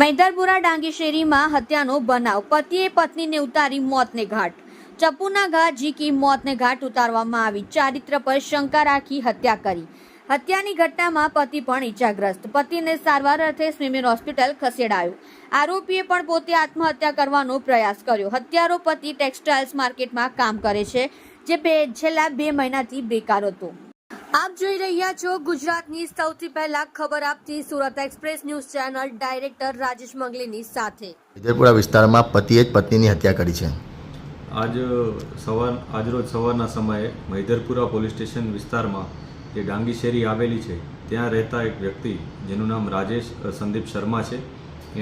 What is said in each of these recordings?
મૈદરપુરા ડાંગી શેરીમાં હત્યાનો બનાવ. પતિએ પત્નીને ઉતારી મોતને ઘાટ. ચપુના ઘા ઝીકી મોતને ઘાટ ઉતારવામાં આવી. ચારિત્ર પર શંકા રાખી હત્યા કરી. હત્યાની ઘટનામાં પતિ પણ ઈજાગ્રસ્ત. પતિને સારવાર અર્થે સ્વિમિંગ હોસ્પિટલ ખસેડાયો. આરોપીએ પણ પોતે આત્મહત્યા કરવાનો પ્રયાસ કર્યો. હત્યારો પતિ ટેક્સટાઇલ્સ માર્કેટમાં કામ કરે છે, જે બે છેલ્લા બે મહિનાથી બેકાર હતો. આપ જોઈ રહ્યા છો ગુજરાતની સૌથી પહેલા ખબર આપતી Surat express news channel director Rajesh મંગલીની સાથે. વિજયપુરા વિસ્તારમાં પતિએ જ પત્નીની હત્યા કરી છે. આજ સવાર આજરોજ સવારના સમયે મૈદરપુરા પોલીસ સ્ટેશન વિસ્તારમાં જે ડાંગી શેરી આવેલી છે ત્યાં રહેતા એક વ્યક્તિ જેનું નામ રાજેશ સંદીપ શર્મા છે.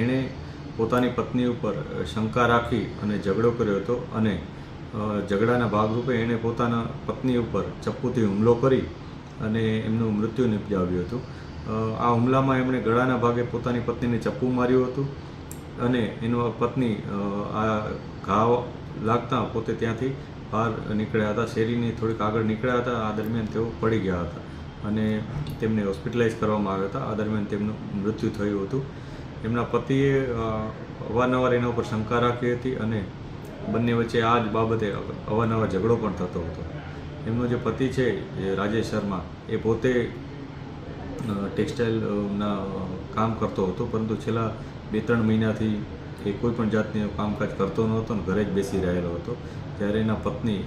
એણે પોતાની પત્ની ઉપર શંકા રાખી અને ઝઘડો કર્યો હતો અને ઝઘડાના ભાગરૂપે એણે પોતાના પત્ની ઉપર ચપ્પુથી હુમલો કરી અને એમનું મૃત્યુ નિપજાવ્યું હતું. આ હુમલામાં એમણે ગળાના ભાગે પોતાની પત્નીને ચપ્પુ માર્યું હતું અને એનો પત્ની આ ઘાવ લાગતા પોતે ત્યાંથી બહાર નીકળ્યા હતા. શેરીની થોડીક આગળ નીકળ્યા હતા. આ દરમિયાન તેઓ પડી ગયા હતા અને તેમને હોસ્પિટલાઇઝ કરવામાં આવ્યા હતા. આ દરમિયાન તેમનું મૃત્યુ થયું હતું. એમના પતિએ અવારનવાર એના ઉપર શંકા રાખી હતી અને બંને વચ્ચે આ જ બાબતે અવારનવાર ઝઘડો પણ થતો હતો. એમનો જે પતિ છે રાજેશ શર્મા, એ પોતે ટેક્સટાઇલના કામ કરતો હતો. પરંતુ છેલ્લા બે ત્રણ મહિનાથી એ કોઈ પણ જાતનું કામકાજ કરતો નહોતો ને ઘરે જ બેસી રહેલો હતો. ત્યારે એના પત્ની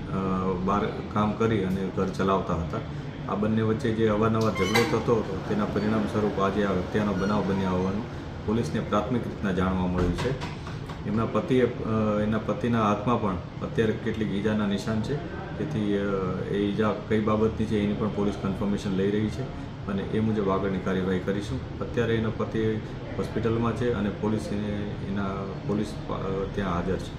બહાર કામ કરી અને ઘર ચલાવતા હતા. આ બંને વચ્ચે જે અવારનવાર ઝઘડો થતો હતો, તેના પરિણામ સ્વરૂપ આજે આ હત્યાનો બનાવ બન્યા હોવાનું પોલીસને પ્રાથમિક રીતના જાણવા મળ્યું છે. એમના પતિએ એના પતિના હાથમાં પણ અત્યારે કેટલીક ઈજાના નિશાન છે. તેથી એ ઈજા કઈ બાબતની છે એની પણ પોલીસ કન્ફર્મેશન લઈ રહી છે અને એ મુજબ આગળની કાર્યવાહી કરીશું. અત્યારે એના પતિ હોસ્પિટલમાં છે અને પોલીસ એના પોલીસ ત્યાં હાજર છે.